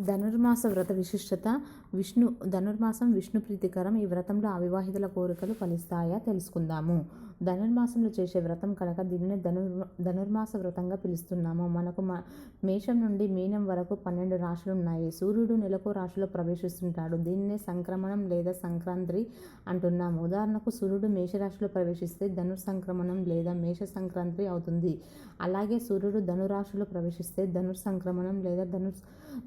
ధనుర్మాస వ్రత విశిష్టత విష్ణు ధనుర్మాసం విష్ణు ప్రీతికరం ఈ వ్రతంలో అవివాహితుల కోరికలు ఫలిస్తాయా తెలుసుకుందాము. ధనుర్మాసంలో చేసే వ్రతం కనుక దీనిని ధనుర్ ధనుర్మాస వ్రతంగా పిలుస్తున్నాము. మనకు మ మేషం నుండి మీనం వరకు పన్నెండు రాశులు ఉన్నాయి. సూర్యుడు నెలకు రాశిలో ప్రవేశిస్తుంటాడు. దీన్నే సంక్రమణం లేదా సంక్రాంతి అంటున్నాము. ఉదాహరణకు సూర్యుడు మేషరాశిలో ప్రవేశిస్తే ధనుర్ సంక్రమణం లేదా మేష సంక్రాంతి అవుతుంది. అలాగే సూర్యుడు ధనురాశిలో ప్రవేశిస్తే ధనుర్ సంక్రమణం లేదా ధను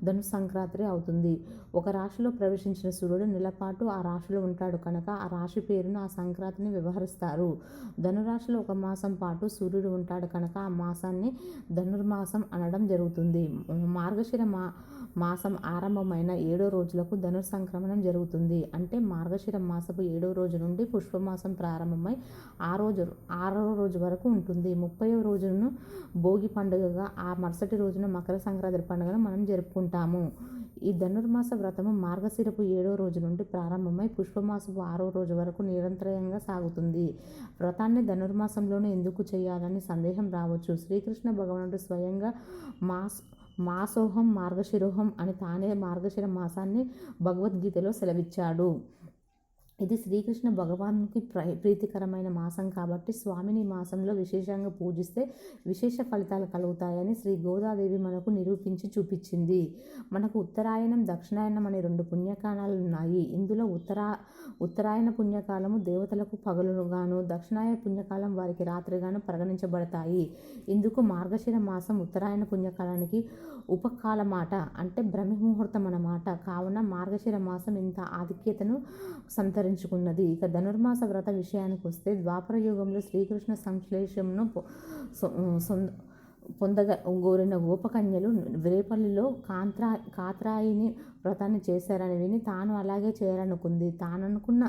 ధను సంక్రాంతి అవుతుంది. ఒక రాశిలో ప్రవేశించిన సూర్యుడు నెలపాటు ఆ రాశిలో ఉంటాడు కనుక ఆ రాశి పేరును ఆ సంక్రాంతిని వ్యవహరిస్తారు. ధనురాశిలో ఒక మాసం పాటు సూర్యుడు ఉంటాడు కనుక ఆ మాసాన్ని ధనుర్మాసం అనడం జరుగుతుంది. మార్గశిర మా మాసం ఆరంభమైన ఏడో రోజులకు ధనుర్ సంక్రమణం జరుగుతుంది. అంటే మార్గశిర మాసపు ఏడో రోజు నుండి పుష్పమాసం ప్రారంభమై ఆ రోజు ఆరో రోజు వరకు ఉంటుంది. ముప్పైవ రోజును భోగి పండుగగా ఆ మరుసటి రోజున మకర సంక్రాంతి పండుగను మనం జరుపుకుంటాము. ఈ ధనుర్మాస వ్రతము మార్గశిరపు ఏడో రోజు నుండి ప్రారంభమై పుష్పమాసపు ఆరో రోజు వరకు నిరంతరంగా సాగుతుంది. వ్రతాన్ని ధనుర్మాసంలోనే ఎందుకు చేయాలని సందేహం రావచ్చు. శ్రీకృష్ణ భగవానుడు స్వయంగా మాస్ మాసోహం మార్గశిరోహం అని తానే మార్గశిర మాసాన్ని భగవద్గీతలో సెలవిచ్చాడు. ఇది శ్రీకృష్ణ భగవానుకి ప్రీతికరమైన మాసం కాబట్టి స్వామిని మాసంలో విశేషంగా పూజిస్తే విశేష ఫలితాలు కలుగుతాయని శ్రీ గోదాదేవి మనకు నిరూపించి చూపించింది. మనకు ఉత్తరాయణం దక్షిణాయనం అనే రెండు పుణ్యకాలాలు ఉన్నాయి. ఇందులో ఉత్తరా ఉత్తరాయణ పుణ్యకాలము దేవతలకు పగలుగాను దక్షిణాయ పుణ్యకాలం వారికి రాత్రిగాను పరిగణించబడతాయి. ఇందుకు మార్గశిర మాసం ఉత్తరాయణ పుణ్యకాలానికి ఉపకాలమాట అంటే బ్రహ్మముహూర్తం అన్నమాట. కావున మార్గశిర మాసం ఇంత ఆధిక్యతను సంతరి సంతరించుకున్నది ఇక ధనుర్మాస వ్రత విషయానికి వస్తే ద్వాపర యుగంలో శ్రీకృష్ణ సంశ్లేషంను పొందగ గోరిన గోపకన్యలు రేపల్లిలో కాంత్రా కాత్రాయిని వ్రతాన్ని చేశారని విని తాను అలాగే చేయాలనుకుంది. తాననుకున్న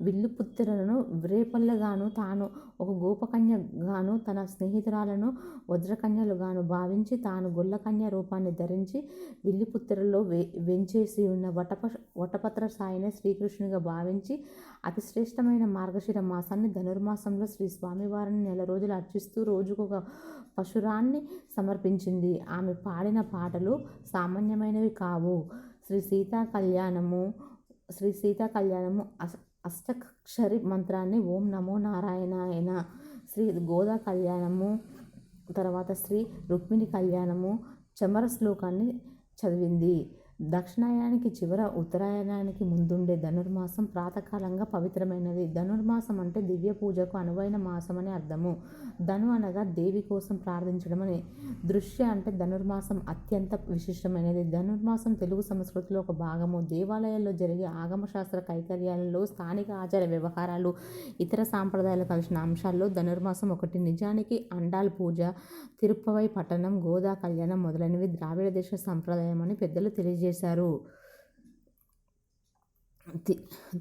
విల్లుపుత్రులను వ్రేపల్లగాను తాను ఒక గోపకన్యగాను తన స్నేహితురాలను వజ్రకన్యలుగాను భావించి తాను గొల్లకన్య రూపాన్ని ధరించి విల్లుపుత్రులలో వె వెంచేసి ఉన్న వటప వటపత్ర సాయిని శ్రీకృష్ణునిగా భావించి అతి శ్రేష్టమైన మార్గశిర మాసాన్ని ధనుర్మాసంలో శ్రీ స్వామివారిని నెల రోజులు అర్చిస్తూ రోజుకొక పశురాన్ని సమర్పించింది. ఆమె పాడిన పాటలు సామాన్యమైనవి కావు. శ్రీ సీతా కళ్యాణము శ్రీ సీతా కళ్యాణము అస్ అష్టక్షరి మంత్రాన్ని ఓం నమో నారాయణాయన శ్రీ గోదా కళ్యాణము తర్వాత శ్రీ రుక్మిణి కళ్యాణము చమర శ్లోకాన్ని చదివింది. దక్షిణాయానికి చివర ఉత్తరాయణానికి ముందుండే ధనుర్మాసం ప్రాతకాలంగా పవిత్రమైనది. ధనుర్మాసం అంటే దివ్య పూజకు అనువైన మాసం అని అర్థము. ధను అనగా దేవి కోసం ప్రార్థించడం అని దృశ్య అంటే ధనుర్మాసం అత్యంత విశిష్టమైనది. ధనుర్మాసం తెలుగు సంస్కృతిలో ఒక భాగము. దేవాలయాల్లో జరిగే ఆగమశాస్త్ర కైకర్యాలలో స్థానిక ఆచార వ్యవహారాలు ఇతర సాంప్రదాయాలు కలిసిన అంశాల్లో ధనుర్మాసం ఒకటి. నిజానికి అండాల్ పూజ తిరుప్పవై పట్టణం గోదా కళ్యాణం మొదలైనవి ద్రావిడ దేశ సంప్రదాయం అని పెద్దలు తెలియజేస్తారు చేశారు. తి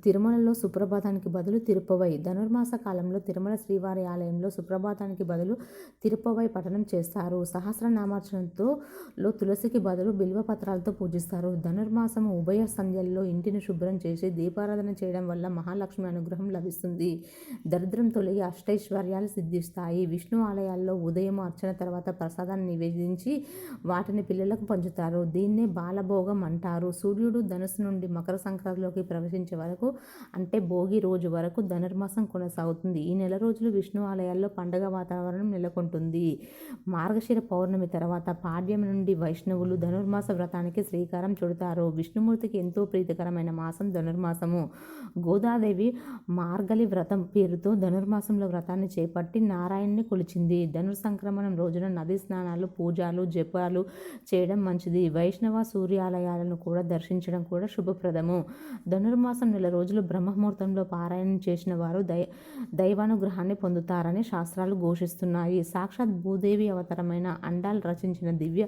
తిరుమలలో సుప్రభాతానికి బదులు తిరుపవై. ధనుర్మాస కాలంలో తిరుమల శ్రీవారి ఆలయంలో సుప్రభాతానికి బదులు తిరుపవై పఠనం చేస్తారు. సహస్రనామార్చనతో లో తులసికి బదులు బిల్వపత్రాలతో పూజిస్తారు. ధనుర్మాసం ఉభయ సంధ్యల్లో ఇంటిని శుభ్రం చేసి దీపారాధన చేయడం వల్ల మహాలక్ష్మి అనుగ్రహం లభిస్తుంది. దరిద్రం తొలగి అష్టైశ్వర్యాలు సిద్ధిస్తాయి. విష్ణు ఆలయాల్లో ఉదయం అర్చన తర్వాత ప్రసాదాన్ని నివేదించి వాటిని పిల్లలకు పంచుతారు. దీన్నే బాలభోగం అంటారు. సూర్యుడు ధనుసు నుండి మకర సంక్రాంతిలోకి ప్రవేశించే వరకు అంటే భోగి రోజు వరకు ధనుర్మాసం కొనసాగుతుంది. ఈ నెల రోజులు విష్ణు ఆలయాల్లో పండగ వాతావరణం నెలకొంటుంది. మార్గశిర పౌర్ణమి తర్వాత పాడ్యం నుండి వైష్ణవులు ధనుర్మాస వ్రతానికి శ్రీకారం చుడతారు. విష్ణుమూర్తికి ఎంతో ప్రీతికరమైన మాసం ధనుర్మాసము. గోదాదేవి మార్గలి వ్రతం పేరుతో ధనుర్మాసంలో వ్రతాన్ని చేపట్టి నారాయణ్ని కొలిచింది. ధనుర్ సంక్రమణం రోజున నది స్నానాలు పూజలు జపాలు చేయడం మంచిది. వైష్ణవ సూర్యాలయాలను కూడా దర్శించడం కూడా శుభప్రదము. ధనుర్మాసం నెల రోజులు బ్రహ్మముహూర్తంలో పారాయణం చేసిన వారు దై దైవానుగ్రహాన్ని పొందుతారని శాస్త్రాలు ఘోషిస్తున్నాయి. సాక్షాత్ భూదేవి అవతరమైన అండాల్ రచించిన దివ్య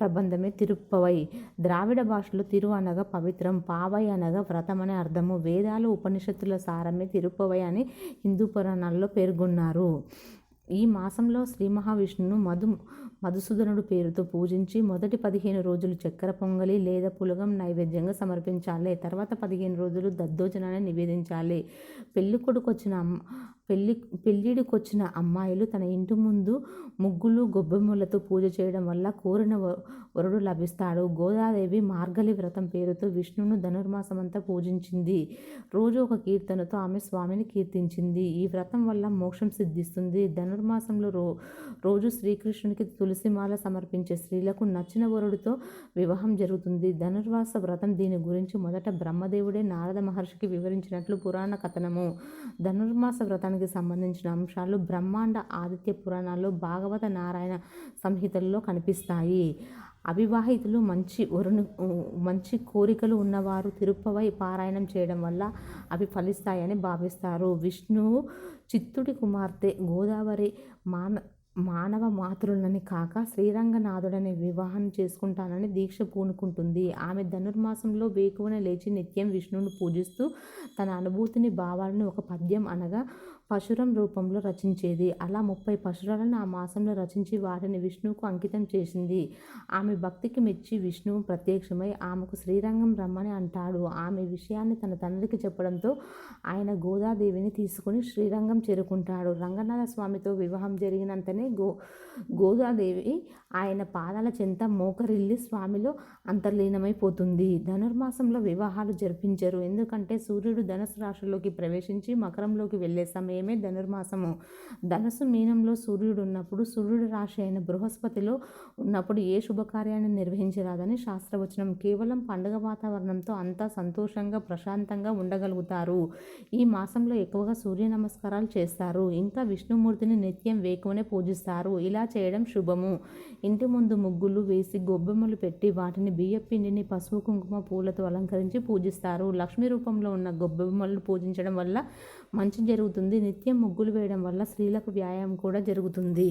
ప్రబంధమే తిరుప్పవై. ద్రావిడ భాషలో తిరు అనగా పవిత్రం పావై అనగా వ్రతం అనే అర్థము వేదాలు ఉపనిషత్తుల సారమే తిరుప్పవై అని హిందూ పురాణాల్లో పేర్కొన్నారు. ఈ మాసంలో శ్రీ మహావిష్ణువును మధు మధుసూదనుడు పేరుతో పూజించి మొదటి పదిహేను రోజులు చక్కెర పొంగలి లేదా పులగం నైవేద్యంగా సమర్పించాలి. తర్వాత పదిహేను రోజులు దద్దోజనాన్ని నివేదించాలి. పెళ్ళి కొడుకు వచ్చిన పెళ్ళి పెళ్ళిడికొచ్చిన అమ్మాయిలు తన ఇంటి ముందు ముగ్గులు గొబ్బెమ్మలతో పూజ చేయడం వల్ల కోరిన వరుడు లభిస్తాడు. గోదాదేవి మార్గలి వ్రతం పేరుతో విష్ణును ధనుర్మాసమంతా పూజించింది. రోజు ఒక కీర్తనతో ఆమె స్వామిని కీర్తించింది. ఈ వ్రతం వల్ల మోక్షం సిద్ధిస్తుంది. ధనుర్మాసంలో రో రోజు శ్రీకృష్ణునికి తులసిమాల సమర్పించే స్త్రీలకు నచ్చిన వరుడితో వివాహం జరుగుతుంది. ధనుర్వాస వ్రతం దీని గురించి మొదట బ్రహ్మదేవుడే నారద మహర్షికి వివరించినట్లు పురాణ కథనము. ధనుర్మాస వ్రతం వ్రతానికి సంబంధించిన అంశాలు బ్రహ్మాండ ఆదిత్య పురాణాల్లో భాగవత నారాయణ సంహితల్లో కనిపిస్తాయి. అవివాహితులు మంచి వరుణు మంచి కోరికలు ఉన్నవారు తిరుపవై పారాయణం చేయడం వల్ల అవి ఫలిస్తాయని భావిస్తారు. విష్ణువు చిత్తుడి కుమార్తె గోదావరి మాన మానవ మాతృలని కాక శ్రీరంగనాథుడని వివాహం చేసుకుంటానని దీక్ష పూనుకుంటుంది. ఆమె ధనుర్మాసంలో వేకువన లేచి నిత్యం విష్ణువును పూజిస్తూ తన అనుభూతిని భావాలను ఒక పద్యం అనగా పశురం రూపంలో రచించేది. అలా ముప్పై పశురాలను ఆ మాసంలో రచించి వాటిని విష్ణువుకు అంకితం చేసింది. ఆమె భక్తికి మెచ్చి విష్ణువు ప్రత్యక్షమై ఆమెకు శ్రీరంగం రమ్మని అంటాడు. ఆమె విషయాన్ని తన తండ్రికి చెప్పడంతో ఆయన గోదాదేవిని తీసుకుని శ్రీరంగం చేరుకుంటాడు. రంగనాథ స్వామితో వివాహం జరిగినంతనే గో గోదాదేవి ఆయన పాదాల చెంత మోకరిల్లి స్వామిలో అంతర్లీనమైపోతుంది. ధనుర్మాసంలో వివాహాలు జరిపించరు. ఎందుకంటే సూర్యుడు ధనుసు రాశిలోకి ప్రవేశించి మకరంలోకి వెళ్ళే సమయమే ధనుర్మాసము. ధనుసు మీనంలో సూర్యుడు ఉన్నప్పుడు సూర్యుడు రాశి అయిన బృహస్పతిలో ఉన్నప్పుడు ఏ శుభకార్యాన్ని నిర్వహించరాదని శాస్త్రవచనం కేవలం పండుగ వాతావరణంతో అంతా సంతోషంగా ప్రశాంతంగా ఉండగలుగుతారు. ఈ మాసంలో ఎక్కువగా సూర్య నమస్కారాలు చేస్తారు. ఇంకా విష్ణుమూర్తిని నిత్యం వేకువనే పూజిస్తారు పూజిస్తారు ఇలా చేయడం శుభము. ఇంటి ముందు ముగ్గులు వేసి గొబ్బెమ్మలు పెట్టి వాటిని బియ్యపిండిని పసుపు కుంకుమ పూలతో అలంకరించి పూజిస్తారు. లక్ష్మీ రూపంలో ఉన్న గొబ్బెమ్మలను పూజించడం వల్ల మంచి జరుగుతుంది. నిత్యం ముగ్గులు వేయడం వల్ల స్త్రీలకు వ్యాయామం కూడా జరుగుతుంది.